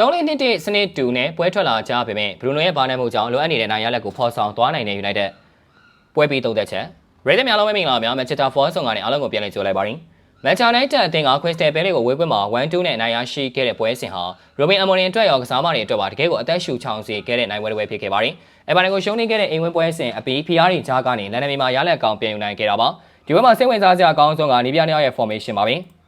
3လေးနှစ်တစ်စနစ်တူနဲ့ပွဲထွက်လာကြပေမဲ့ဘရူနိုရဲ့ဘာနဲ့မှုကြောင့်လိုအပ်နေတဲ့နိုင်ရလက်ကိုဖော်ဆောင်သွားနိုင်တဲ့ United ပွဲပြီးသုံးသက်ချက်ရေသများလုံးပဲမင်္ဂလာပါများမန်ချက်စတာဖော်ဆောင်ကနေအားလုံးကိုပြန်လည်ကြိုလိုက်ပါရစေမန်ချက်နိုင်တက်အသင်းက Crystal Palace ကိုဝေးပွဲမှာ1-2နဲ့နိုင်ရရှိခဲ့တဲ့ပွဲစဉ်ဟာရိုဘင်အမော်ရင်အတွက်ရောကစားမတွေအတွက်ပါတကယ်ကိုအသက်ရှူချောင်စေခဲ့တဲ့နိုင်ပွဲတစ်ပွဲဖြစ်ခဲ့ပါတယ်။အဲပါနေကိုရှုံးနေခဲ့တဲ့အိမ်ဝင်ပွဲစဉ်အပီးဖီယားရီကြားကနေလန်ဒန်မီမှာရလက်ကောင်ပြန်ယူနိုင်ခဲ့တာပါ။ဒီပွဲမှာစိတ်ဝင်စားစရာအကောင်းဆုံးကနေပြနေရဲ့ formation ပါပဲ။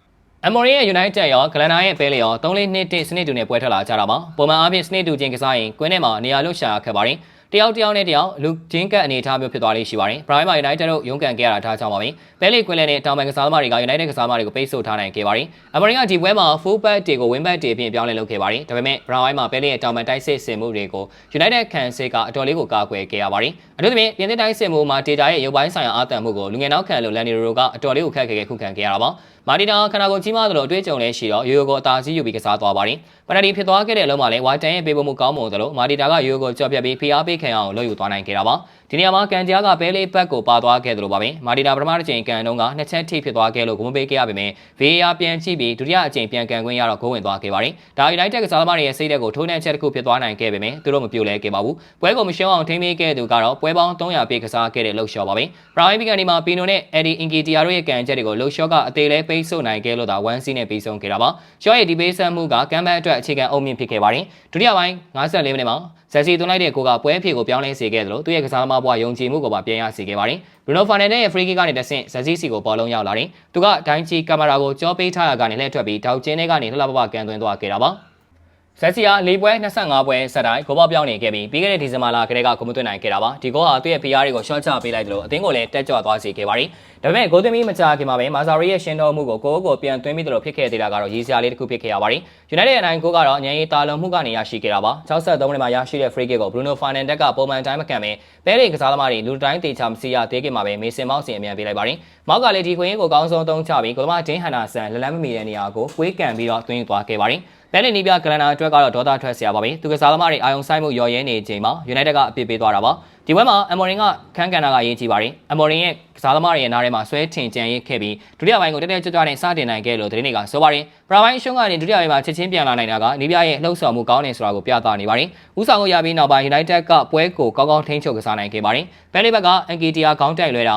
အမော်ရီရဲ့ United ရောဂလန်နာရဲ့ပဲလေရော3လေးနှစ်တစ်စနစ်တူနဲ့ပွဲထွက်လာကြတာပါပုံမှန်အားဖြင့်စနစ်တူချင်းကစားရင်ကွင်းထဲမှာနေရာလွတ်ရှာခဲ့ပါတယ် တယောက်တယောက်နဲ့တယောက်လူချင်းကပ်အနေအထားမျိုးဖြစ်သွားလိမ့်ရှိပါတယ် Prime United တို့ရုန်းကန်ခဲ့ရတာထားကြောင်းပါပဲပဲလေကွင်းလဲနဲ့တောင်ပန်ကစားသမားတွေက United ကစားသမားတွေကိုပိတ်ဆို့ထားနိုင်ခဲ့ပါတယ်အမော်ရီကဒီပွဲမှာ full back တွေကို wing back တွေအပြင်ပြောင်းလဲလုပ်ခဲ့ပါတယ်ဒါပေမဲ့ Prime မှာပဲလေရဲ့တောင်ပန်တိုက်စစ်ဆင်မှုတွေကို United ခံစစ်ကအတော်လေးကိုကာကွယ်ခဲ့ရပါတယ်အထူးသဖြင့်ပြင်သစ်တိုင်းစစ်မှုမှာဒေတာရဲ့ရုပ်ပိုင်းဆိုင်ရာအားတန်မှုကိုလူငယ်နောက်ခံလို့လန်နီရိုကအတော်လေးကိုခက်ခဲခဲခုခံခဲ့ရတာပါမာတီတာခန္ဓာကိုယ်ကြီးမားသလိုအတွေ့အကြုံလည်းရှိတော့ရိုရိုကိုအသာစီးယူပြီးကစားသွားပါတယ်။ပနတီဖြစ်သွားခဲ့တဲ့အလုံးမှာလည်းဝါတန်ရဲ့ပေးပို့မှုကောင်းမွန်သလိုမာတီတာကရိုရိုကိုကြော့ပြတ်ပြီးဖိအားပေးခံအောင်လုပ်ယူသွားနိုင်ခဲ့တာပါ။ဒီနေရာမှာကန်ကြားကဘဲလေးဘက်ကိုပါသွားခဲ့သလိုပါပဲ။မာတီတာပထမတစ်ချိန်ကန်တုန်းကနှစ်ချက်ထိဖြစ်သွားခဲ့လို့ဂုဏ်ပေးခဲ့ရပေမဲ့ VAR ပြန်ကြည့်ပြီးဒုတိယအချိန်ပြန်ကန်ခွင့်ရတော့ဂိုးဝင်သွားခဲ့ပါတယ်။ဒါ United ကစားသမားတွေရဲ့စိတ်ဓာတ်ကိုထိုးနှက်ချက်တစ်ခုဖြစ်သွားနိုင်ခဲ့ပေမဲ့သူတို့မပြိုလဲခဲ့ပါဘူး။ပွဲကိုမရှုံးအောင်ထိန်းသိမ်းခဲ့သူကတော့ပွဲပေါင်း300ပြည့်ကစားခဲ့တဲ့လှုပ်ရှားပါပဲ။ပရာဟိမီကန်ဒီမှာပီနိုနဲ့အက်ဒီအင်ဂီတီယာတို့ရဲ့ကန်ချက်တွေကိုလှုပ်ရှားကအသေးလဲပိတ်ဆို့နိုင်ခဲ့လို့သာ1စီးနဲ့ပြီးဆုံးခဲ့တာပါ။ရှော့ရဲ့ဒီပေးဆက်မှုကကမ်ဘတ်အတွက်အခြေခံအုံမြင့်ဖြစ်ခဲ့ပါတယ်။ဒုတိယပိုင်း54မိနစ်မှာ ဇက်စီသွင်းလိုက်တဲ့ကိုကပွဲအဖြစ်ကိုပြောင်းလဲစေခဲ့သလိုသူ့ရဲ့ကစားသမားဘဝယုံကြည်မှုကိုပါပြန်ရစေခဲ့ပါတယ်။ Bruno Fernandes ရဲ့ free kick ကနေတဆင့်ဇက်စီစီကိုပေါ်လုံးရောက်လာတယ်။သူကဒိုင်းချီကင်မရာကိုကြောပေးထားရကနေလှည့်ထွက်ပြီးတောက်ကျင်းထဲကနေလှလှပပကန်သွင်းသွားခဲ့တာပါ။ ဆက်စီယာ၄ပွဲ25ပွဲဆက်တိုင်းဂိုးပေါက်ပြောင်းနေခဲ့ပြီးပြီးခဲ့တဲ့ဒီဇင်ဘာလကတည်းကဂိုးမသွင်းနိုင်ခဲ့တာပါဒီဂိုးဟာသူ့ရဲ့ PR တွေကိုရှော့ချပေးလိုက်တယ်လို့အသင်းကိုလည်းတက်ကြွသွားစေခဲ့ပါတယ်ဒါပေမဲ့ဂိုးသွင်းပြီးမကြာခင်မှာပဲမာဇာရီရဲ့ရှင်းတော်မှုကိုကိုကိုပြန်သွင်းပြီးတယ်လို့ဖြစ်ခဲ့သေးတာကတော့ရေးစရာလေးတစ်ခုဖြစ်ခဲ့ရပါတယ် United ရဲ့နိုင်ဂိုးကတော့အញ្ញရေးတာလုံမှုကနေရရှိခဲ့တာပါ63မိနစ်မှာရရှိတဲ့ free kick ကို Bruno Fernandes ကပုံမှန်တိုင်းမကန်ပဲပဲရီကစားသမားတွေလူတိုင်းတေချာမစီရသေးခင်မှာပဲမေဆင်မောက်စင်အမြန်ပေးလိုက်ပါတယ်မောက်ကလည်းဒီခွင့်ကိုကောင်းဆုံးသုံးချပြီးကိုသမားဒင်းဟန်နာဆန်လလန်းမမီတဲ့နေရာကိုကွေးကန်ပြီးတော့သွင်းသွားခဲ့ပါတယ် ဘယ်လီနီပြကလန်နာအတွက်ကတော့ဒေါသထွက်စရာပါပဲသူကစားသမားတွေအာယုံဆိုင်မှုရော်ရဲနေချိန်မှာ United ကအပြစ်ပေးသွားတာပါဒီပွဲမှာအမော်ရင်ကခန်းကန်နာကရေးကြည့်ပါတယ်အမော်ရင်ရဲ့ကစားသမားတွေရဲ့နားထဲမှာဆွဲထင်ကြံရေးခဲ့ပြီးဒုတိယပိုင်းကိုတက်တက်ကြွကြွနဲ့စတင်နိုင်ခဲ့လို့သတင်းတွေကဆိုပါတယ်ပရာပိုင်းရှုံးကနေဒုတိယပိုင်းမှာချက်ချင်းပြန်လာနိုင်တာကနီးပြရဲ့လှုပ်ဆောင်မှုကောင်းနေဆိုတာကိုပြသနေပါတယ်ဥဆောင်ကိုရပြီးနောက်ပိုင်း United ကပွဲကိုကောင်းကောင်းထိန်းချုပ်ကစားနိုင်ခဲ့ပါတယ်ဘယ်လီဘက်က Ankitia ခေါင်းတိုက်လွဲတာ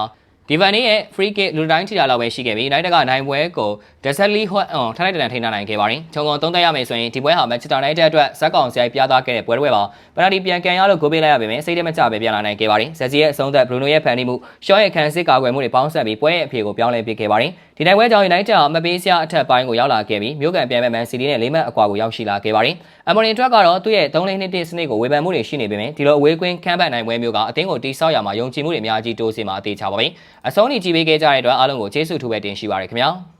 ဒီဗန်နီရဲ့ free kick လူတိုင်းထီတာလောက်ပဲရှိခဲ့ပြီး United ကနိုင်ပွဲကို Desailly Hot on ထိုက်လိုက်တန်ထိန်းနိုင်ခဲ့ပါတယ်။ခြုံငုံသုံးသက်ရမယ်ဆိုရင်ဒီပွဲဟာ Manchester United အတွက်ဇက်ကောင်စရိုက်ပြသခဲ့တဲ့ပွဲတွေပါ။ပနာတီပြန်ကန်ရလို့ဂိုးပေးလိုက်ရပေမဲ့စိတ်ထဲမကျပဲပြန်လာနိုင်ခဲ့ပါတယ်။ဇက်စီရဲ့အဆုံးသက် Bruno ရဲ့ဖန်တီးမှုရှော့ရဲ့ခံစစ်ကာကွယ်မှုတွေပေါင်းစပ်ပြီးပွဲရဲ့အဖြေကိုပြောင်းလဲပစ်ခဲ့ပါတယ်။ဒီနိုင်ပွဲကြောင့် United ဟာမပေးစရာအထက်ပိုင်းကိုရောက်လာခဲ့ပြီးမြို့ကန်ပြန်မဲ့ Man City နဲ့လေးမှတ်အကွာကိုရောက်ရှိလာခဲ့ပါတယ်။အမော်ရင်ထွက်ကတော့သူ့ရဲ့3-2စနစ်ကိုဝေဖန်မှုတွေရှိနေပေမဲ့ဒီလိုအဝေးကွင်းခန်းပတ်နိုင်ပွဲမျိုးကအသင်းကိုတိဆောက်ရမှာယုံကြည်မှုတွေအများကြီးတိုးစေမှာအသေးချပါပဲ။ အဆုံးထိကြည့်ပေးခဲ့ကြတဲ့အတွက်အားလုံးကိုကျေးဇူးထူးပဲတင်ရှိပါရခင်ဗျာ။